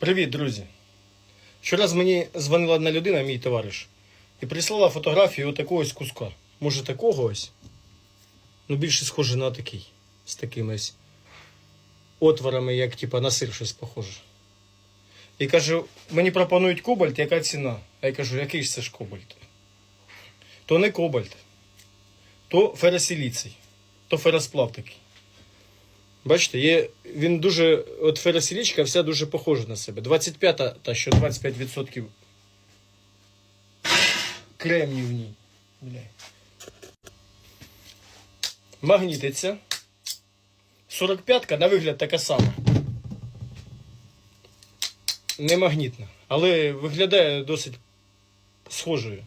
Привіт, друзі. Щораз мені дзвонила одна людина, мій товариш, і прислала фотографію отакого ось куска. Може, такого ось? Ну, більше схоже на такий. З такими ось отворами, як типа на сир щось похоже. І кажу, мені пропонують кобальт, яка ціна? А я кажу, який ж це ж кобальт? То не кобальт, то феросиліцій, то феросплав такий. Бачите, є, він дуже, от феросилічка вся дуже похожа на себе. 25-та, та що 25% кремнію в ній. Бля. Магнітиться. 45-ка на вигляд така сама. Не магнітна, але виглядає досить схожою.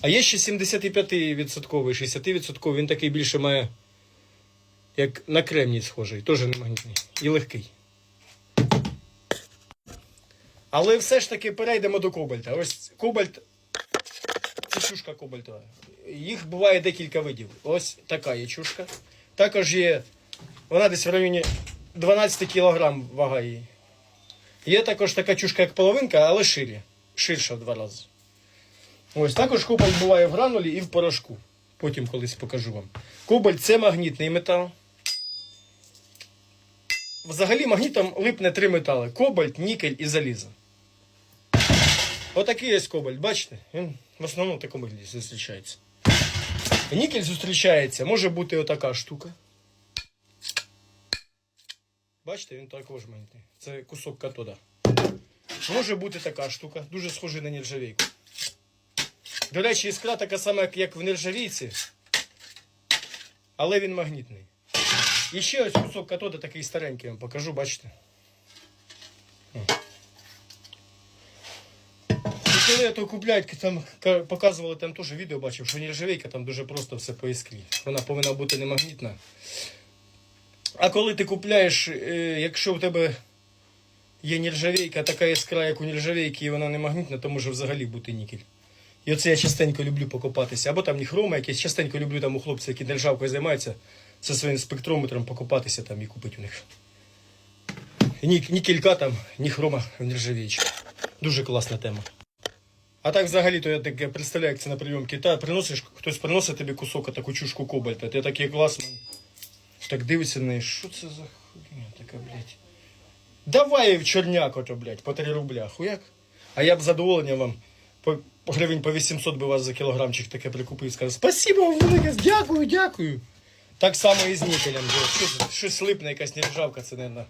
А є ще 75%, 60%, він такий більше має як на кремній схожий, теж не магнітний і легкий. Але все ж таки перейдемо до кобальта. Ось кобальт це чушка кобальтова. Їх буває декілька видів. Ось така є чушка. Також є, вона десь в районі 12 кг вага її. Є також така чушка, як половинка, але ширі. Ширша в два рази. Ось також кобальт буває в гранулі і в порошку. Потім колись покажу вам. Кобальт це магнітний метал. Взагалі магнітом липне три метали: кобальт, нікель і залізо. Отакий ось кобальт, бачите? Він в основному такому вигляді зустрічається. Нікель зустрічається, може бути отака штука. Бачите, він також магнітний. Це кусок катода. Може бути така штука, дуже схожий на нержавійку. До речі, іскра така сама, як в нержавійці, але він магнітний. І ще ось кусок катода такий старенький, я вам покажу, бачите. І коли то купляють, там показували там теж відео, бачив, що нержавійка там дуже просто все по іскрі. Вона повинна бути не магнітна. А коли ти купляєш, е, якщо у тебе є нержавійка, така іскра, як у нержавійки, і вона не магнітна, то може взагалі бути нікель. І оце я частенько люблю покопатися. Або там ніхрома якісь, частенько люблю там у хлопців, які державкою займаються, зі своїм спектрометром покопатися там і купити у них. Ні, ні кілька там, ні хрома в нержавійці. Дуже класна тема. А так взагалі, то я таке представляю, як це на прийомки. Та приносиш, хтось приносить тобі кусок таку чушку кобальта. Ти такий класний. Так дивишся на неї, що це за хуйня така, блядь. Давай в чорняк ото, блядь, по 3 рубля. Хуяк? А я б з задоволенням вам по гривень по 800 би вас за кілограмчик таке прикупив. і Сказав, спасибо вам велике, дякую, дякую. Так само і з нікелем. Щось, щось липне, якась нержавка, це, мабуть,